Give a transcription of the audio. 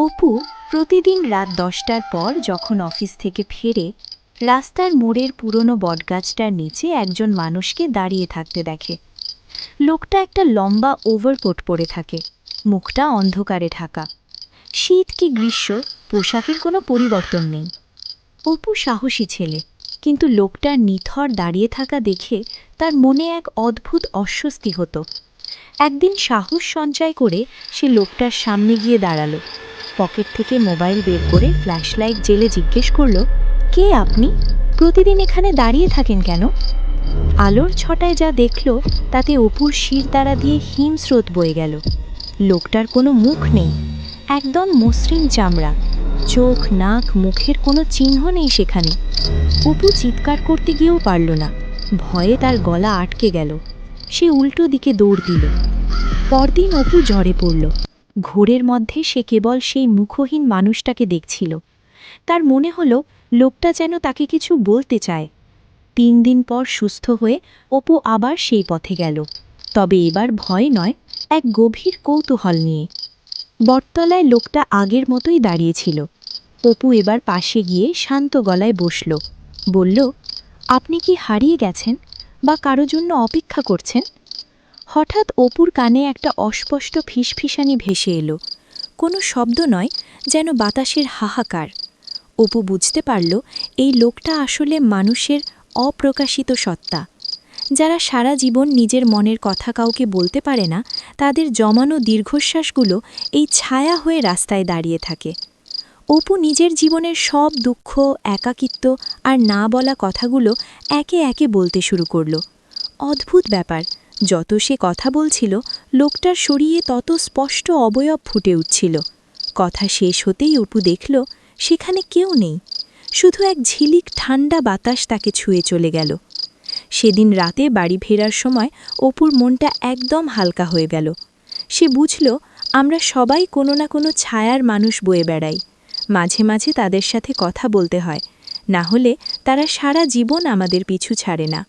অপু প্রতিদিন রাত দশটার পর যখন অফিস থেকে ফেরে, রাস্তার মোড়ের পুরনো বটগাছটার নিচে একজন মানুষকে দাঁড়িয়ে থাকতে দেখে। লোকটা একটা লম্বা ওভারকোট পরে থাকে, মুখটা অন্ধকারে ঢাকা। শীত কি গ্রীষ্ম, পোশাকের কোনো পরিবর্তন নেই। অপু সাহসী ছেলে, কিন্তু লোকটার নিথর দাঁড়িয়ে থাকা দেখে তার মনে এক অদ্ভুত অস্বস্তি হতো। একদিন সাহস সঞ্চয় করে সে লোকটার সামনে গিয়ে দাঁড়াল। পকেট থেকে মোবাইল বের করে ফ্ল্যাশলাইট জেলে জিজ্ঞেস করল, কে আপনি? প্রতিদিন এখানে দাঁড়িয়ে থাকেন কেন? আলোর ছটায় যা দেখল, তাতে অপুর শির দ্বারা দিয়ে হিমস্রোত বয়ে গেল। লোকটার কোনো মুখ নেই, একদম মসৃণ চামড়া। চোখ, নাক, মুখের কোনো চিহ্ন নেই সেখানে। অপু চিৎকার করতে গিয়েও পারল না। ভয়ে তার গলা আটকে গেল। সে উল্টো দিকে দৌড় দিল। পরদিন অপু জ্বরে পড়ল। ঘোরের মধ্যে সে কেবল সেই মুখহীন মানুষটাকে দেখছিল। তার মনে হলো, লোকটা যেন তাকে কিছু বলতে চায়। তিন দিন পর সুস্থ হয়ে অপু আবার সেই পথে গেল। তবে এবার ভয় নয়, এক গভীর কৌতূহল নিয়ে। বটতলায় লোকটা আগের মতোই দাঁড়িয়েছিল অপু এবার পাশে গিয়ে শান্ত গলায় বসল। বলল, আপনি কি হারিয়ে গেছেন বা কারও জন্য অপেক্ষা করছেন? হঠাৎ অপুর কানে একটা অস্পষ্ট ফিসফিসানি ভেসে এলো। কোনো শব্দ নয়, যেন বাতাসের হাহাকার। অপু বুঝতে পারল, এই লোকটা আসলে মানুষের অপ্রকাশিত সত্তা। যারা সারা জীবন নিজের মনের কথা কাউকে বলতে পারে না, তাদের জমানো দীর্ঘশ্বাসগুলো এই ছায়া হয়ে রাস্তায় দাঁড়িয়ে থাকে। অপু নিজের জীবনের সব দুঃখ, একাকিত্ব আর না বলা কথাগুলো একে একে বলতে শুরু করল। অদ্ভুত ব্যাপার যত সে কথা বলছিল, লোকটার শরীরে তত স্পষ্ট অবয়ব ফুটে উঠছিল। কথা শেষ হতেই অপু দেখল, সেখানে কেউ নেই। শুধু এক ঝিলিক ঠান্ডা বাতাস তাকে ছুঁয়ে চলে গেল। সেদিন রাতে বাড়ি ফেরার সময় অপুর মনটা একদম হালকা হয়ে গেল। সে বুঝল, আমরা সবাই কোনো না কোনো ছায়ার মানুষ বয়ে বেড়াই। মাঝে মাঝে তাদের সাথে কথা বলতে হয়। না হলে তারা সারা জীবন আমাদের পিছু ছাড়ে না।